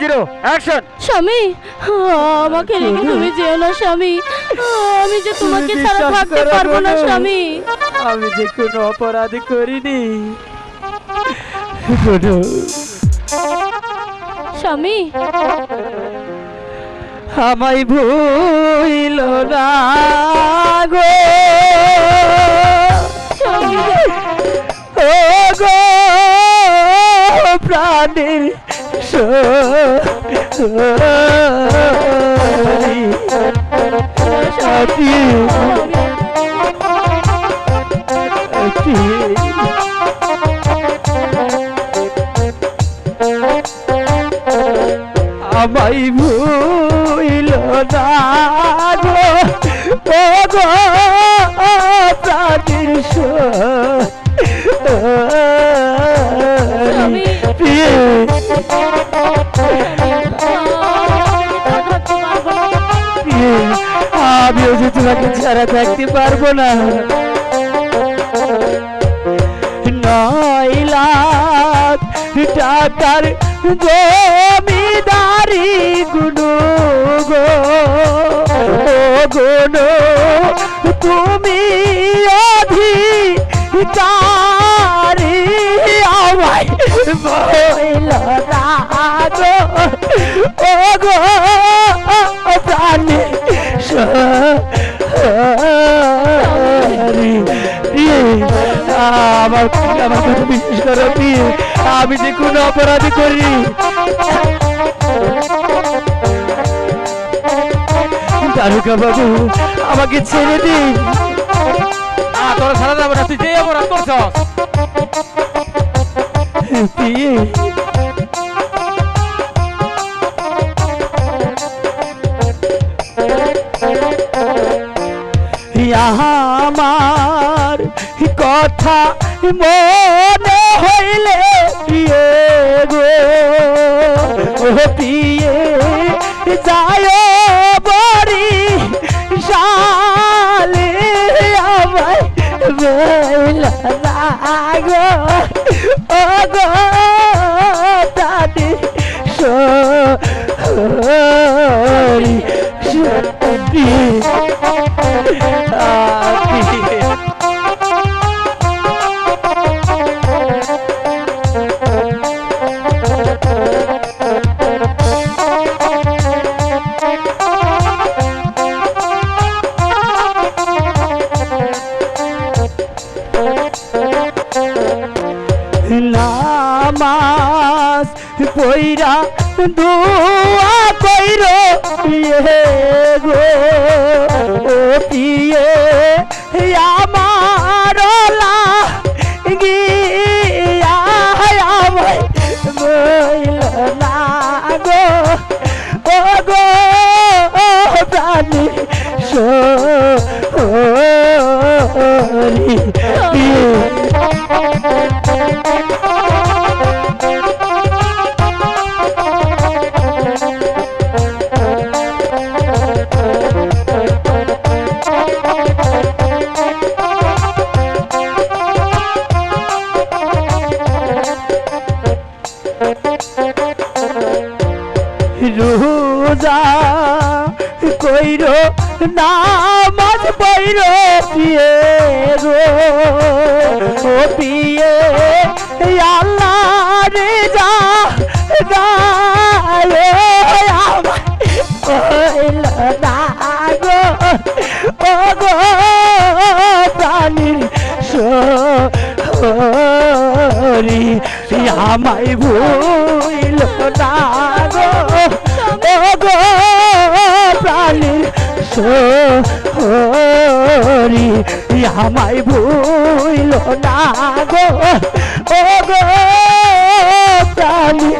Zero action স্বামী আমাকে রেখে তুমি যেও না স্বামী। আমি যে তোমাকে ছাড়া থাকতে পারব না স্বামী। আমি যে কোনো অপরাধ করিনি। স্বামী। আমায় ভুইল না গো। ও গো প্রাণের সাথী আমায় ভুইল না গো। আমিও যে তোমাকে ছাড়া থাকতে পারব না। টাকার জমিদারি গুনো গো। গুনো, তুমি অধিকারী আমায় আমার আমার কথা বিশ্বাস করো আমি যে কোনো অপরাধ করি দারুকা বাবু আমাকে ছেড়ে দিন। তোরা ছাড়া যাবে না তুই যে অপরাধ করছ কথা মনে হইলে প্রিয়ে গো। ও প্রিয়ে যায় নামাজ পইরা দুয়া কইর পিয়ে গো, ও পিয়ে আমার গিয়া আমায় বইল না গো, ও গো প্রাণী সরি পিয়ে রোজা কইর, নামাজ পইর পিয়ে গো। ও পিয়ে আল্লাহ রে যা আমায় কইল না গো। গো প্রাণীর সরি আমায় ভুল না গো। ও গো সরি